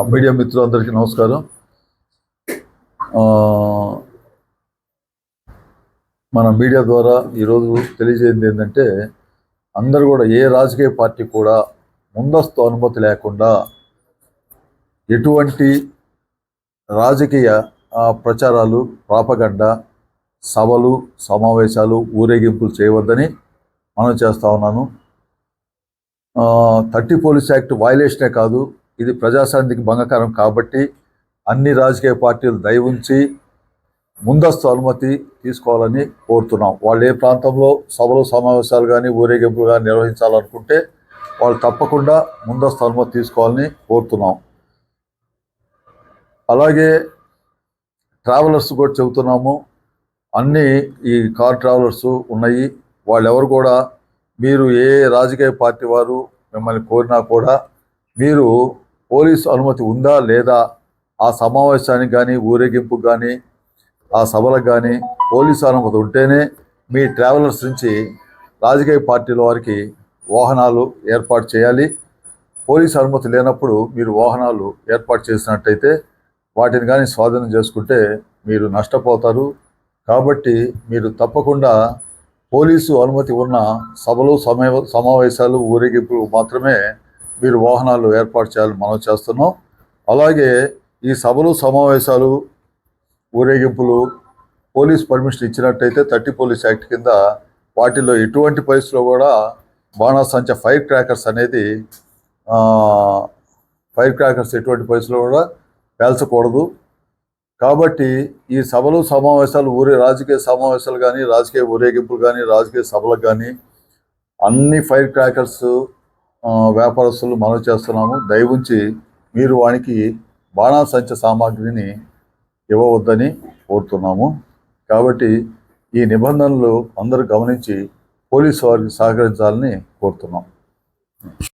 ఆ మీడియా మిత్రులందరికీ నమస్కారం. మన మీడియా ద్వారా ఈరోజు తెలియజేయింది ఏంటంటే అందరూ కూడా ఏ రాజకీయ పార్టీ కూడా ముందస్తు అనుమతి లేకుండా ఎటువంటి రాజకీయ ప్రచారాలు ప్రాపగండ సభలు సమావేశాలు ఊరేగింపులు చేయవద్దని మనం చేస్తూ ఉన్నాను. థర్టీ పోలీస్ యాక్ట్ వైలేషనే కాదు ఇది ప్రజాస్వామ్యానికి భంగకరం కాబట్టి అన్ని రాజకీయ పార్టీలు దయ ఉంచి ముందస్తు అనుమతి తీసుకోవాలని కోరుతున్నాం. వాళ్ళు ఏ ప్రాంతంలో సభలు సమావేశాలు కానీ ఊరేగింపులు కానీ నిర్వహించాలనుకుంటే వాళ్ళు తప్పకుండా ముందస్తు అనుమతి తీసుకోవాలని కోరుతున్నాం. అలాగే ట్రావెలర్స్ కూడా చెబుతున్నాము. అన్నీ ఈ కార్ ట్రావెలర్స్ ఉన్నాయి. వాళ్ళెవరు కూడా మీరు ఏ రాజకీయ పార్టీ వారు మిమ్మల్ని కోరినా కూడా మీరు పోలీసు అనుమతి ఉందా లేదా? ఆ సమావేశానికి కానీ ఊరేగింపు కానీ ఆ సభలకు కానీ పోలీసు అనుమతి ఉంటేనే మీ ట్రావెలర్స్ నుంచి రాజకీయ పార్టీల వారికి వాహనాలు ఏర్పాటు చేయాలి. పోలీసు అనుమతి లేనప్పుడు మీరు వాహనాలు ఏర్పాటు చేసినట్టయితే వాటిని కానీ స్వాధీనం చేసుకుంటే మీరు నష్టపోతారు. కాబట్టి మీరు తప్పకుండా పోలీసు అనుమతి ఉన్న సభలు సమయ సమావేశాలు ఊరేగింపులు మాత్రమే వీరు వాహనాలు ఏర్పాటు చేయాలని మనం చేస్తున్నాం. అలాగే ఈ సభలు సమావేశాలు ఊరేగింపులు పోలీస్ పర్మిషన్ ఇచ్చినట్టయితే థర్టీ పోలీస్ యాక్ట్ కింద వాటిలో ఎటువంటి పరిస్థితిలో కూడా బాణాసంచ ఫైర్ క్రాకర్స్ అనేది ఫైర్ క్రాకర్స్ ఎటువంటి పరిస్థితిలో కూడా పేల్చకూడదు. కాబట్టి ఈ సభలు సమావేశాలు ఊరే రాజకీయ సమావేశాలు కానీ రాజకీయ ఊరేగింపులు కానీ రాజకీయ సభలకు కానీ అన్ని ఫైర్ క్రాకర్స్ వ్యాపారస్తులు మనవి చేస్తున్నాము. దయవుంచి మీరు వానికి బాణాసంచ సామాగ్రిని ఇవ్వవద్దని కోరుతున్నాము. కాబట్టి ఈ నిబంధనలు అందరూ గమనించి పోలీసు వారికి సహకరించాలని కోరుతున్నాం.